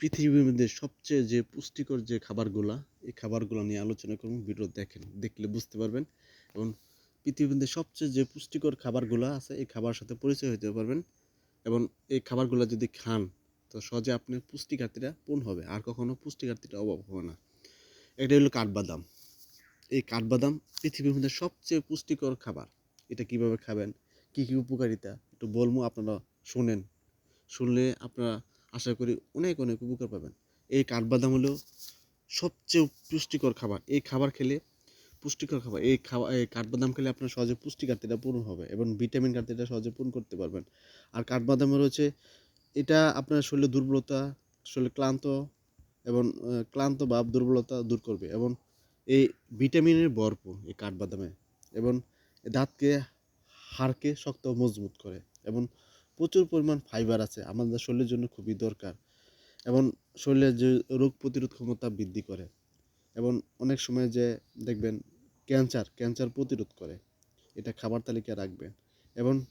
পৃথিবীর মধ্যে সবচেয়ে যে পুষ্টিকর যে খাবারগুলা, এই খাবারগুলো নিয়ে আলোচনা করুন ভিডিও দেখেন, দেখলে বুঝতে পারবেন। এবং পৃথিবীর মধ্যে সবচেয়ে যে পুষ্টিকর খাবারগুলো আছে, এই খাবার সাথে পরিচয় হতে পারবেন। এবং এই খাবারগুলো যদি খান, তো সহজে আপনি পুষ্টিঘাটতিটা পূর্ণ হবে, আর কখনও পুষ্টিঘাটতিটা অভাব হবে না। এটা হলো কাঠবাদাম। এই কাঠবাদাম পৃথিবীর মধ্যে সবচেয়ে পুষ্টিকর খাবার। এটা কীভাবে খাবেন? কি কি উপকারিতা? একটু বলব আপনারা শোনেন। শুনলে আপনারা আশা করি অনেক অনেক উপকার পাবেন। এই কাঠবাদাম হলো সবচেয়ে পুষ্টিকর খাবার। এই খাবার খেলে পুষ্টিকর খাবার। এই খাবার এই কাঠবাদাম খেলে আপনার সহজে পুষ্টি পূরণ হবে এবং ভিটামিন ঘাটতিটা সহজে পূরণ করতে পারবেন। আর কাঠবাদামের রয়েছে এটা আপনার শরীরে দুর্বলতা, শরীরে ক্লান্ত এবং ক্লান্ত ভাব, দুর্বলতা দূর করবে এবং এই ভিটামিনের ভরপুর এই কাঠবাদামে এবং দাঁতকে, হাড়কে শক্ত মজবুত করে এবং প্রচুর পরিমাণ ফাইবার আছে, আমাদের শরীরের জন্য খুবই দরকার। এবং শরীরের যে রোগ প্রতিরোধ ক্ষমতা বৃদ্ধি করে। এবং অনেক সময় যে দেখবেন ক্যান্সার ক্যান্সার প্রতিরোধ করে। এটা খাবার তালিকায় রাখবেন এবং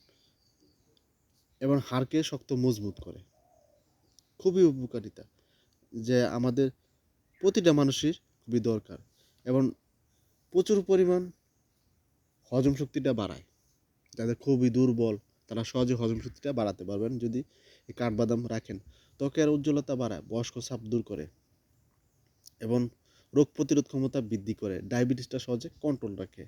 এবং হাড়কে শক্ত মজবুত করে। খুবই উপকারিতা। যে আমাদের প্রতিটা মানুষের খুবই দরকার। এবং প্রচুর পরিমাণ হজম শক্তিটা বাড়ায়। যাদের খুবই দুর্বল তারা সহজে হজম শক্তিটা বাড়াতে পারবেন যদি কাঠবাদাম রাখেন। ত্বকের উজ্জ্বলতা বাড়ায়, বয়স্ক চাপ দূর করে এবং রোগ প্রতিরোধ ক্ষমতা বৃদ্ধি করে, ডায়াবেটিসটা সহজে কন্ট্রোল রাখে।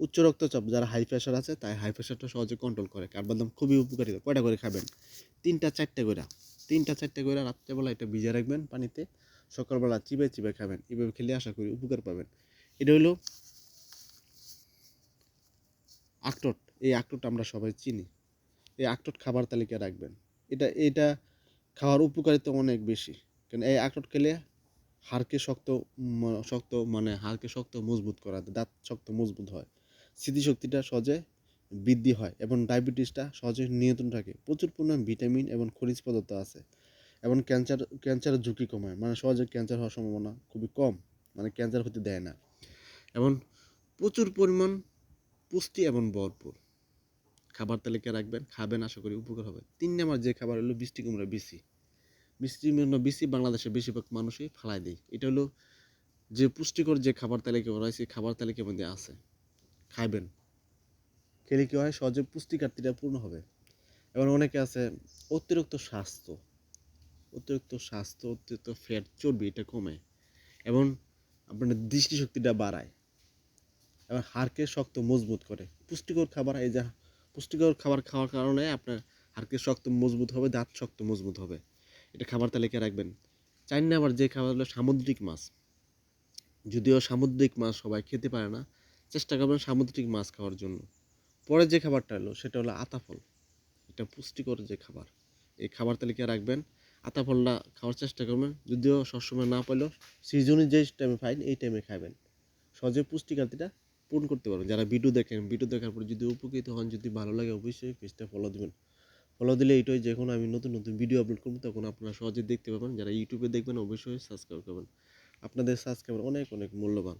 উচ্চ রক্তচাপ, যারা হাই প্রেশার আছে, তাই হাই প্রেশারটা সহজে কন্ট্রোল করে। কাঠবাদাম খুবই উপকারী, কয়টা করে খাবেন? তিনটা, চারটে করে। তিনটা, চারটে করে রাত্রেবেলা এটা ভিজে রাখবেন পানিতে, সকালবেলা চিবে চিবে খাবেন। এভাবে খেলে আশা করি উপকার পাবেন। এটা হলো আখরোট। এই আখরোট আমরা সবাই চিনি। এই আখরোট খাবার তালিকায় রাখবেন। এটা এটা খাওয়ার উপকারিতা অনেক বেশি। কারণ এই আখরোট খেলে হাড়কে শক্ত শক্ত মানে হাড়কে শক্ত মজবুত করা, দাঁত শক্ত মজবুত হয়। স্মৃতিশক্তিটা সহজে বৃদ্ধি হয় এবং ডায়াবেটিসটা সহজে নিয়ন্ত্রণ থাকে। প্রচুর পরিমাণ ভিটামিন এবং খনিজ পদার্থ আছে। এবং ক্যান্সার, ক্যান্সারের ঝুঁকি কমায়। মানে সহজে ক্যান্সার হওয়ার সম্ভাবনা খুবই কম। মানে ক্যান্সার হতে দেয় না। এবং প্রচুর পরিমাণ পুষ্টি এবং ভরপুর। খাবার তালিকায় রাখবেন, খাবেন, আশা করি উপকার হবে। তিন নাম্বার যে খাবার হলো বৃষ্টি কুমড়া, বিসি। বৃষ্টি কুমড়া, বিসি বাংলাদেশে বেশিরভাগ মানুষই ফালাই দেয়। এটা হলো যে পুষ্টিকর যে খাবার তালিকা হয় খাবার তালিকার মধ্যে আছে। খাবেন খেলে কী হয়? সহজে পুষ্টি ঘাটতিটা পূর্ণ হবে। এবং অনেকে আছে অতিরিক্ত স্বাস্থ্য। অতিরিক্ত স্বাস্থ্য, অতিরিক্ত ফ্যাট চর্বি, এটা কমে। এবং আপনার দৃষ্টিশক্তিটা বাড়ায়। এবং হাড়কে শক্ত, মজবুত করে। পুষ্টিকর খাবার, এই যা পুষ্টিকর খাবার খাওয়ার কারণে আপনার হাড়কে শক্ত মজবুত হবে, দাঁত শক্ত মজবুত হবে। এটা খাবার তালিকায় রাখবেন। চার নাম্বার যে খাবার হলো সামুদ্রিক মাছ। যদিও সামুদ্রিক মাছ সবাই খেতে পারে না, চেষ্টা করবেন সামুদ্রিক মাছ খাওয়ার জন্য। পরে যে খাবারটা হলো, সেটা হলো আতাফল। এটা পুষ্টিকর যে খাবার। এই খাবার তালিকায় রাখবেন। আতাফলটা খাওয়ার চেষ্টা করবেন। যদিও সবসময় না পেলেও সিজনে যে টাইমে পাইন, এই টাইমে খাবেন সহজে পুষ্টি ঘাটতিটা পূরণ করতে পারবেন। যারা ভিডিও দেখেন, ভিডিও দেখার পর যদি উপকৃত হন, যদি ভালো লাগে অবশ্যই পেজটা ফলো দেবেন। ফলো দিলে এইটাই যখন আমি নতুন নতুন ভিডিও আপলোড করব, তখন আপনারা সহজে দেখতে পাবেন। যারা ইউটিউবে দেখবেন, অবশ্যই সাবস্ক্রাইব করবেন। আপনাদের সাবস্ক্রাইবার অনেক অনেক মূল্যবান।